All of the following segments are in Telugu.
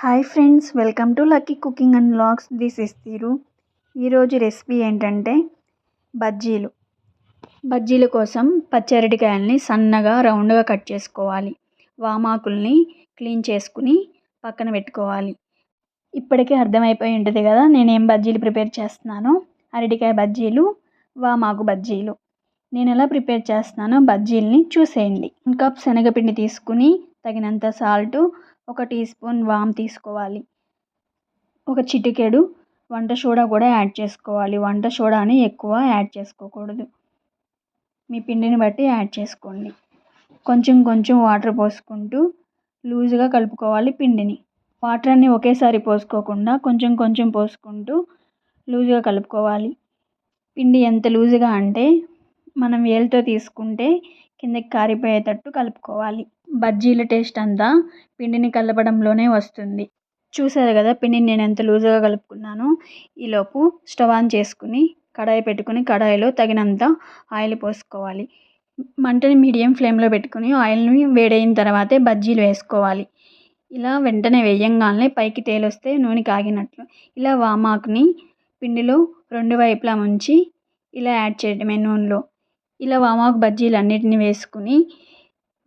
Hi friends welcome to lucky cooking and looks this is తీరు ఈరోజు రెసిపీ ఏంటంటే బజ్జీలు. బజ్జీల కోసం పచ్చి అరటికాయల్ని సన్నగా రౌండ్గా కట్ చేసుకోవాలి. వామాకుల్ని క్లీన్ చేసుకుని పక్కన పెట్టుకోవాలి. ఇప్పటికే అర్థమైపోయి ఉంటుంది కదా నేను ఏం బజ్జీలు ప్రిపేర్ చేస్తున్నానో? అరటికాయ బజ్జీలు వామాకు బజ్జీలు. నేను ఎలా ప్రిపేర్ చేస్తున్నానో బజ్జీల్ని చూసేయండి. వన్ కప్ శనగపిండి తీసుకుని తగినంత సాల్ట్ ఒక టీ స్పూన్ వామ్ తీసుకోవాలి. ఒక చిటికెడు వంట సోడా కూడా యాడ్ చేసుకోవాలి. వంట సోడాని ఎక్కువ యాడ్ చేసుకోకూడదు. మీ పిండిని బట్టి యాడ్ చేసుకోండి. కొంచెం కొంచెం వాటర్ పోసుకుంటూ లూజుగా కలుపుకోవాలి పిండిని. వాటర్ అన్ని ఒకేసారి పోసుకోకుండా కొంచెం కొంచెం పోసుకుంటూ లూజుగా కలుపుకోవాలి. పిండి ఎంత లూజుగా అంటే మనం వేలుతో తీసుకుంటే కిందకి కారిపోయేటట్టు కలుపుకోవాలి. బజ్జీల టేస్ట్ అంతా పిండిని కలపడంలోనే వస్తుంది. చూసారు కదా పిండిని నేను ఎంత లూజుగా కలుపుకున్నానో? ఈలోపు స్టవ్ ఆన్ చేసుకుని కడాయి పెట్టుకుని కడాయిలో తగినంత ఆయిల్ పోసుకోవాలి. మంటని మీడియం ఫ్లేమ్లో పెట్టుకుని ఆయిల్ని వేడైన తర్వాతే బజ్జీలు వేసుకోవాలి. ఇలా వెంటనే వేయంగానే పైకి తేలొస్తే నూనె కాగినట్లు. ఇలా వామాకుని పిండిలో రెండు వైపులా ముంచి ఇలా యాడ్ చేయడమే నూనెలో. ఇలా వామాకు బజ్జీలు అన్నిటిని వేసుకుని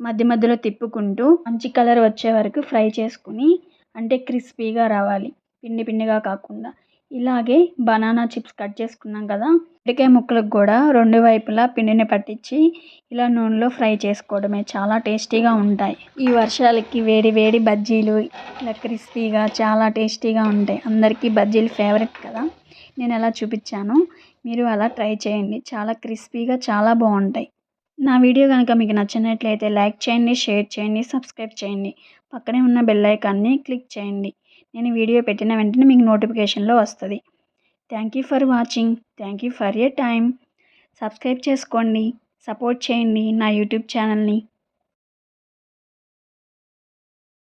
మధ్య మధ్యలో తిప్పుకుంటూ మంచి కలర్ వచ్చే వరకు ఫ్రై చేసుకుని అంటే క్రిస్పీగా రావాలి. పిండి పిండిగా కాకుండా. ఇలాగే బనానా చిప్స్ కట్ చేసుకున్నాం కదా ఇటుకాయ ముక్కలకు కూడా రెండు వైపులా పిండిని పట్టించి ఇలా నూనెలో ఫ్రై చేసుకోవడమే చాలా టేస్టీగా ఉంటాయి. ఈ వర్షాలకి వేడి వేడి బజ్జీలు ఇలా క్రిస్పీగా చాలా టేస్టీగా ఉంటాయి. అందరికీ బజ్జీలు ఫేవరెట్ కదా. నేను ఎలా చూపించాను. మీరు అలా ట్రై చేయండి. చాలా క్రిస్పీగా చాలా బాగుంటాయి. నా వీడియో కనుక మీకు నచ్చినట్లయితే లైక్ చేయండి షేర్ చేయండి సబ్స్క్రైబ్ చేయండి. పక్కనే ఉన్న బెల్ ఐకాన్ని క్లిక్ చేయండి. నేను వీడియో పెట్టిన వెంటనే మీకు నోటిఫికేషన్లో వస్తుంది. Thank you for watching. Thank you for your time subscribe చేసుకోండి. సపోర్ట్ చేయండి నా యూట్యూబ్ ఛానల్ని.